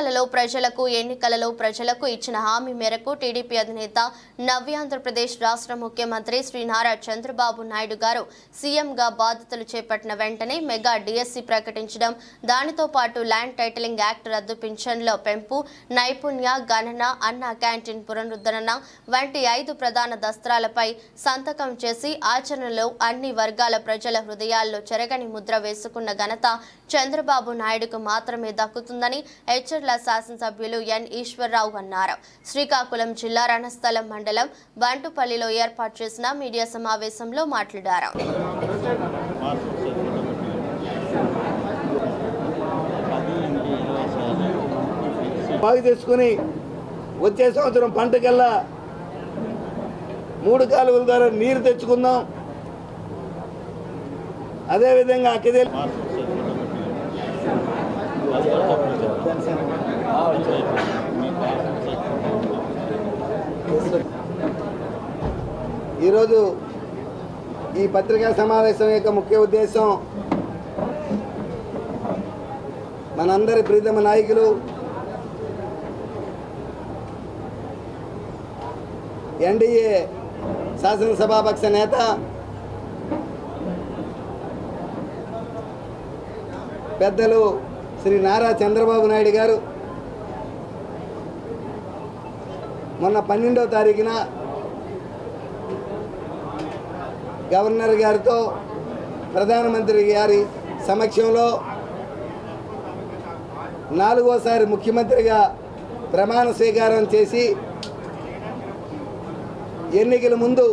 ఎన్నికలలో ప్రజలకు ఎన్నికలలో ప్రజలకు ఇచ్చిన హామీ మేరకు టీడీపీ అధినేత నవ్యాంధ్రప్రదేశ్ రాష్ట్ర ముఖ్యమంత్రి శ్రీ నారా చంద్రబాబు నాయుడు గారు సీఎంగా బాధ్యతలు చేపట్టిన వెంటనే మెగా డిఎస్సి ప్రకటించడం దానితో పాటు ల్యాండ్ టైటిలింగ్ యాక్ట్ రద్దు పింఛన్ల పెంపు నైపుణ్య గణన అన్న క్యాంటీన్ పునరుద్ధరణ వంటి ఐదు ప్రధాన దస్త్రాలపై సంతకం చేసి ఆచరణలో అన్ని వర్గాల ప్రజల హృదయాల్లో చెరగని ముద్ర వేసుకున్న ఘనత చంద్రబాబు నాయుడుకు మాత్రమే దక్కుతుందని శాసనసభ్యులు ఎన్ ఈశ్వరరావు అన్నారు. శ్రీకాకుళం జిల్లా రణస్థలం మండలం బంటుపల్లిలో ఏర్పాటు చేసిన మీడియా సమావేశంలో మాట్లాడారు. బాగు తెచ్చుకుని వచ్చే సంవత్సరం పంటకల్లా మూడు కాలువల ద్వారా నీరు తెచ్చుకుందాం. అదేవిధంగా అక్కడే ఈరోజు ఈ పత్రికా సమావేశం యొక్క ముఖ్య ఉద్దేశం మనందరి ప్రీతమ నాయకులు ఎన్డీఏ శాసనసభాపక్ష నేత పెద్దలు శ్రీ నారా చంద్రబాబు నాయుడు గారు మొన్న పన్నెండవ తారీఖున గవర్నర్ గారితో ప్రధానమంత్రి గారి సమక్షంలో నాలుగోసారి ముఖ్యమంత్రిగా ప్రమాణ స్వీకారం చేసి ఎన్నికల ముందు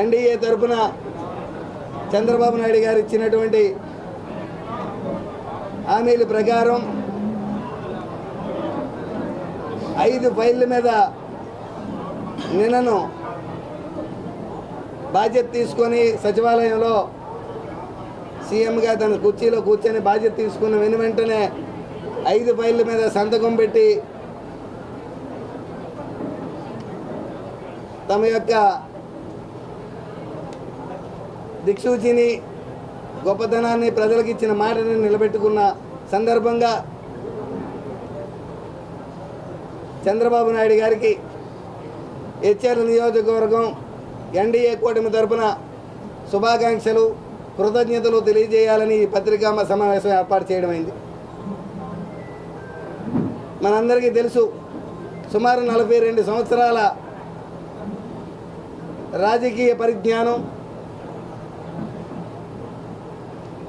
ఎన్డీఏ తరపున చంద్రబాబు నాయుడు గారు ఇచ్చినటువంటి హామీల ప్రకారం ఐదు ఫైళ్ళ మీద నిన్నను బాధ్యత తీసుకొని సచివాలయంలో సీఎంగా తన కుర్చీలో కూర్చొని బాధ్యత తీసుకున్న వెను వెంటనే ఐదు ఫైళ్ళ మీద సంతకం పెట్టి తమ యొక్క దిక్సూచిని గొప్పతనాన్ని ప్రజలకు ఇచ్చిన మాటని నిలబెట్టుకున్న సందర్భంగా చంద్రబాబు నాయుడు గారికి హెచ్ఆర్ నియోజకవర్గం ఎన్డీఏ కూటమి తరఫున శుభాకాంక్షలు కృతజ్ఞతలు తెలియజేయాలని ఈ పత్రికా సమావేశం ఏర్పాటు చేయడమైంది మనందరికీ తెలుసు సుమారు నలభై రెండు సంవత్సరాల రాజకీయ పరిజ్ఞానం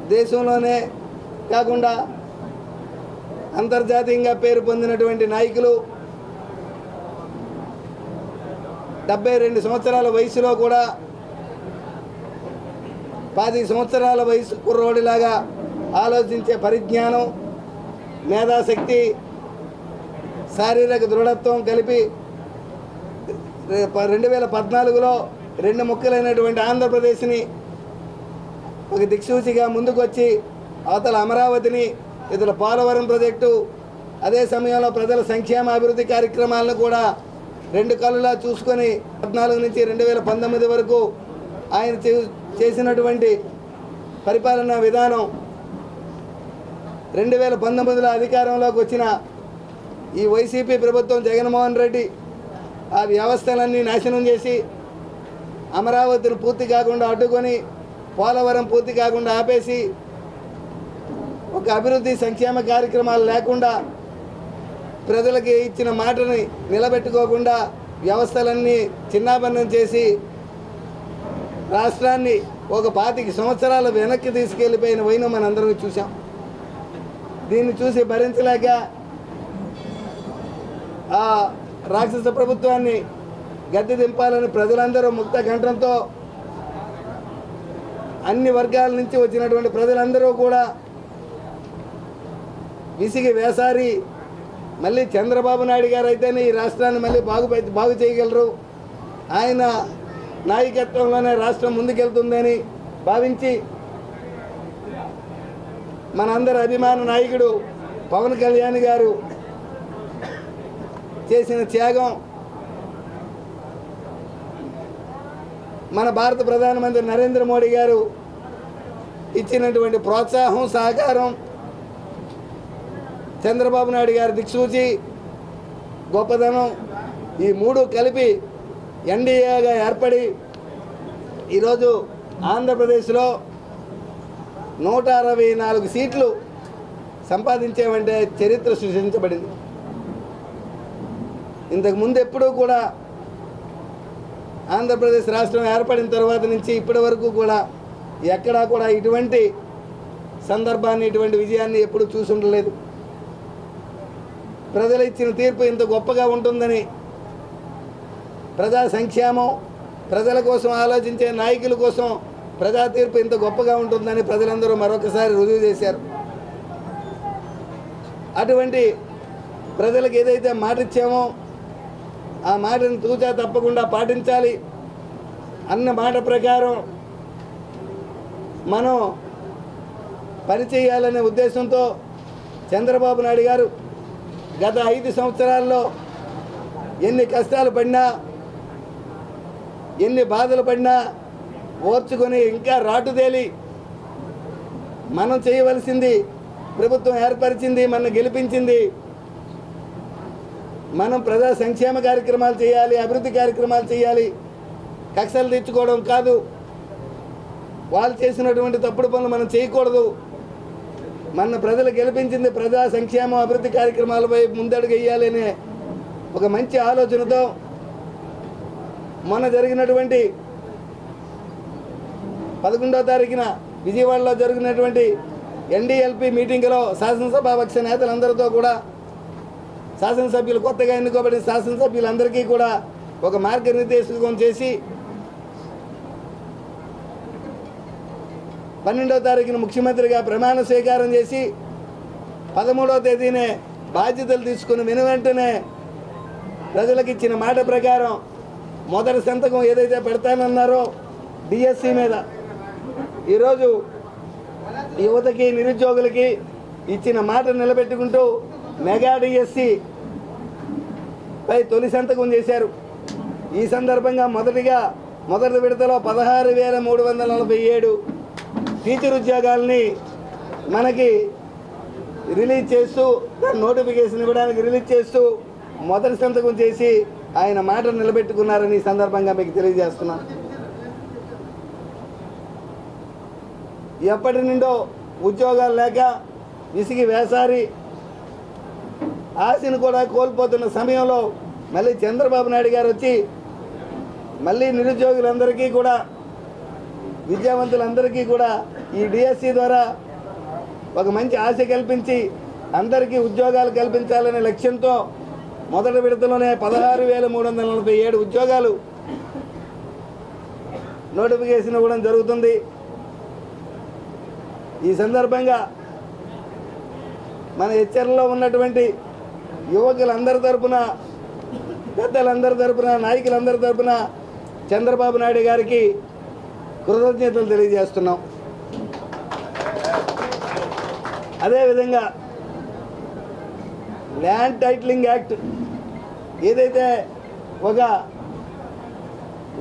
దేశంలోనే కాకుండా అంతర్జాతీయంగా పేరు పొందినటువంటి నాయకులు డెబ్బై రెండు సంవత్సరాల వయసులో కూడా పది సంవత్సరాల వయసు కుర్రోడిలాగా ఆలోచించే పరిజ్ఞానం మేధాశక్తి శారీరక దృఢత్వం కలిపి రెండు వేల పద్నాలుగులో రెండు ముక్కలైనటువంటి ఆంధ్రప్రదేశ్ని ఒక దిక్సూచిగా ముందుకొచ్చి అవతల అమరావతిని ఇతర పోలవరం ప్రాజెక్టు అదే సమయంలో ప్రజల సంక్షేమ అభివృద్ధి కార్యక్రమాలను కూడా రెండు కళ్ళులా చూసుకొని పద్నాలుగు నుంచి రెండు వేల పంతొమ్మిది వరకు ఆయన చే- చేసినటువంటి పరిపాలనా విధానం రెండు వేల పంతొమ్మిదిలో అధికారంలోకి వచ్చిన ఈ వైసీపీ ప్రభుత్వం జగన్మోహన్ రెడ్డి ఆ వ్యవస్థలన్నీ నాశనం చేసి అమరావతిని పూర్తి కాకుండా అడ్డుకొని పోలవరం పూర్తి కాకుండా ఆపేసి ఒక అభివృద్ధి సంక్షేమ కార్యక్రమాలు లేకుండా ప్రజలకి ఇచ్చిన మాటని నిలబెట్టుకోకుండా వ్యవస్థలన్నీ చిన్నాభిన్నం చేసి రాష్ట్రాన్ని ఒక పాతిక సంవత్సరాల వెనక్కి తీసుకెళ్ళిపోయిన వైన మనందరం చూసాం దీన్ని చూసి భరించలేక ఆ రాక్షస ప్రభుత్వాన్ని గద్దె దింపాలని ప్రజలందరూ ముక్త కంఠంతో అన్ని వర్గాల నుంచి వచ్చినటువంటి ప్రజలందరూ కూడా విసిగి వేసారి మళ్ళీ చంద్రబాబు నాయుడు గారు అయితేనే ఈ రాష్ట్రాన్ని మళ్ళీ బాగు బాగు చేయగలరు. ఆయన నాయకత్వంలోనే రాష్ట్రం ముందుకెళ్తుందని భావించి మనందరి అభిమాన నాయకుడు పవన్ కళ్యాణ్ గారు చేసిన త్యాగం మన భారత ప్రధానమంత్రి నరేంద్ర మోడీ గారు ఇచ్చినటువంటి ప్రోత్సాహం సహకారం చంద్రబాబు నాయుడు గారి దిక్సూచి గొప్పదనం ఈ మూడు కలిపి ఎన్డీఏగా ఏర్పడి ఈరోజు ఆంధ్రప్రదేశ్లో నూట అరవై నాలుగు సీట్లు సంపాదించామంటే చరిత్ర సృష్టించబడింది. ఇంతకుముందు ఎప్పుడూ కూడా ఆంధ్రప్రదేశ్ రాష్ట్రం ఏర్పడిన తర్వాత నుంచి ఇప్పటి వరకు కూడా ఎక్కడా కూడా ఇటువంటి సందర్భాన్ని ఇటువంటి విజయాన్ని ఎప్పుడూ చూసి ఉండలేదు ప్రజలు ఇచ్చిన తీర్పు ఇంత గొప్పగా ఉంటుందని ప్రజా సంక్షేమం ప్రజల కోసం ఆలోచించే నాయకుల కోసం ప్రజా తీర్పు ఇంత గొప్పగా ఉంటుందని ప్రజలందరూ మరొకసారి రుజువు చేశారు. అటువంటి ప్రజలకు ఏదైతే మాట ఇచ్చామో ఆ మాటను తూచా తప్పకుండా పాటించాలి అన్న మాట ప్రకారం మనం పనిచేయాలనే ఉద్దేశంతో చంద్రబాబు నాయుడు గారు గత ఐదు సంవత్సరాల్లో ఎన్ని కష్టాలు పడినా ఎన్ని బాధలు పడినా ఓర్చుకొని ఇంకా రాటుదేలి మనం చేయవలసింది ప్రభుత్వం ఏర్పరిచింది మనం గెలిపించింది. మనం ప్రజా సంక్షేమ కార్యక్రమాలు చేయాలి అభివృద్ధి కార్యక్రమాలు చేయాలి. కక్షలు తెచ్చుకోవడం కాదు. వాళ్ళు చేసినటువంటి తప్పుడు పనులు మనం చేయకూడదు. మన ప్రజలు గెలిపించింది ప్రజా సంక్షేమ అభివృద్ధి కార్యక్రమాలపై ముందడుగు వేయాలనే ఒక మంచి ఆలోచనతో మొన్న జరిగినటువంటి పదకొండవ తారీఖున విజయవాడలో జరిగినటువంటి ఎన్డీఎల్పి మీటింగ్లో శాసనసభాపక్ష నేతలందరితో కూడా శాసనసభ్యులు కొత్తగా ఎన్నుకోబడిన శాసనసభ్యులందరికీ కూడా ఒక మార్గనిర్దేశకం చేసి పన్నెండో తారీఖున ముఖ్యమంత్రిగా ప్రమాణ స్వీకారం చేసి పదమూడవ తేదీనే బాధ్యతలు తీసుకుని వెను వెంటనే ప్రజలకు ఇచ్చిన మాట ప్రకారం మొదటి సంతకం ఏదైతే పెడతానన్నారో డిఎస్సి మీద. ఈరోజు యువతకి నిరుద్యోగులకి ఇచ్చిన మాట నిలబెట్టుకుంటూ మెగా డిఎస్సి పై తొలి సంతకం చేశారు. ఈ సందర్భంగా మొదటిగా మొదటి విడతలో పదహారు వేల మూడు వందల నలభై ఏడు టీచర్ ఉద్యోగాల్ని మనకి రిలీజ్ చేస్తూ దాని నోటిఫికేషన్ ఇవ్వడానికి రిలీజ్ చేస్తూ మొదటి సంతకం చేసి ఆయన మాట నిలబెట్టుకున్నారని సందర్భంగా మీకు తెలియజేస్తున్నా. ఎప్పటి నుండో ఉద్యోగాలు లేక విసిగి వేసారి ఆశను కూడా కోల్పోతున్న సమయంలో మళ్ళీ చంద్రబాబు నాయుడు గారు వచ్చి మళ్ళీ నిరుద్యోగులందరికీ కూడా విద్యావంతులందరికీ కూడా ఈ డిఎస్సి ద్వారా ఒక మంచి ఆశ కల్పించి అందరికీ ఉద్యోగాలు కల్పించాలనే లక్ష్యంతో మొదటి విడతలోనే పదహారు వేల మూడు వందల నలభై ఏడు ఉద్యోగాలు నోటిఫికేషన్ ఇవ్వడం జరుగుతుంది. ఈ సందర్భంగా మన హెచ్చరిలో ఉన్నటువంటి యువకులందరి తరపున పెద్దలందరి తరపున నాయకులందరి తరపున చంద్రబాబు నాయుడు గారికి కృతజ్ఞతలు తెలియజేస్తున్నాం. అదేవిధంగా ల్యాండ్ టైటిలింగ్ యాక్ట్ ఏదైతే ఒక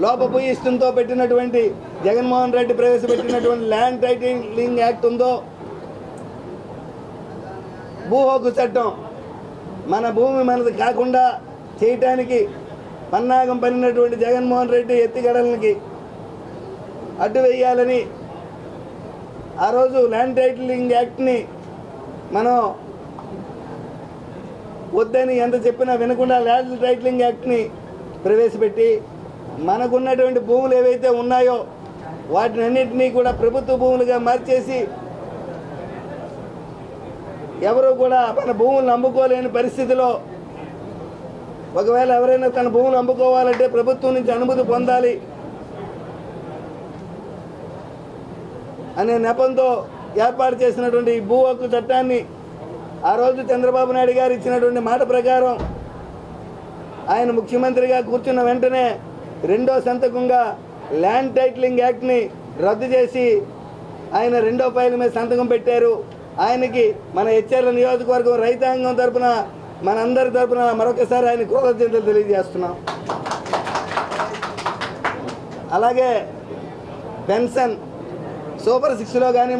లోపభూయిష్టంతో పెట్టినటువంటి జగన్మోహన్ రెడ్డి ప్రవేశపెట్టినటువంటి ల్యాండ్ టైటిలింగ్ యాక్ట్ ఉందో భూ హక్కు చట్టం మన భూమి మనది కాకుండా చేయటానికి పన్నాగం పడినటువంటి జగన్మోహన్ రెడ్డి ఎత్తిగడలకి అడ్డు వేయాలని ఆ రోజు ల్యాండ్ టైటిలింగ్ యాక్ట్ని మనం వద్దని ఎంత చెప్పినా వినకుండా ల్యాండ్ టైటిలింగ్ యాక్ట్ని ప్రవేశపెట్టి మనకున్నటువంటి భూములు ఏవైతే ఉన్నాయో వాటిని అన్నింటినీ కూడా ప్రభుత్వ భూములుగా మార్చేసి ఎవరు కూడా మన భూములను అమ్ముకోలేని పరిస్థితిలో ఒకవేళ ఎవరైనా తన భూములు అమ్ముకోవాలంటే ప్రభుత్వం నుంచి అనుమతి పొందాలి. అనే నెపంతో ఏర్పాటు చేసినటువంటి ఈ భూ హక్కు చట్టాన్ని ఆ రోజు చంద్రబాబు నాయుడు గారు ఇచ్చినటువంటి మాట ప్రకారం ఆయన ముఖ్యమంత్రిగా కూర్చున్న వెంటనే రెండో సంతకంగా ల్యాండ్ టైటిలింగ్ యాక్ట్ని రద్దు చేసి ఆయన రెండో ఫైల్ మీద సంతకం పెట్టారు. ఆయనకి మన హెచ్ఆర్ల నియోజకవర్గం రైతాంగం తరపున మనందరి తరపున మరొకసారి ఆయన కృతజ్ఞతలు తెలియజేస్తున్నాం. అలాగే పెన్షన్ సూపర్ సిక్స్లో కానీ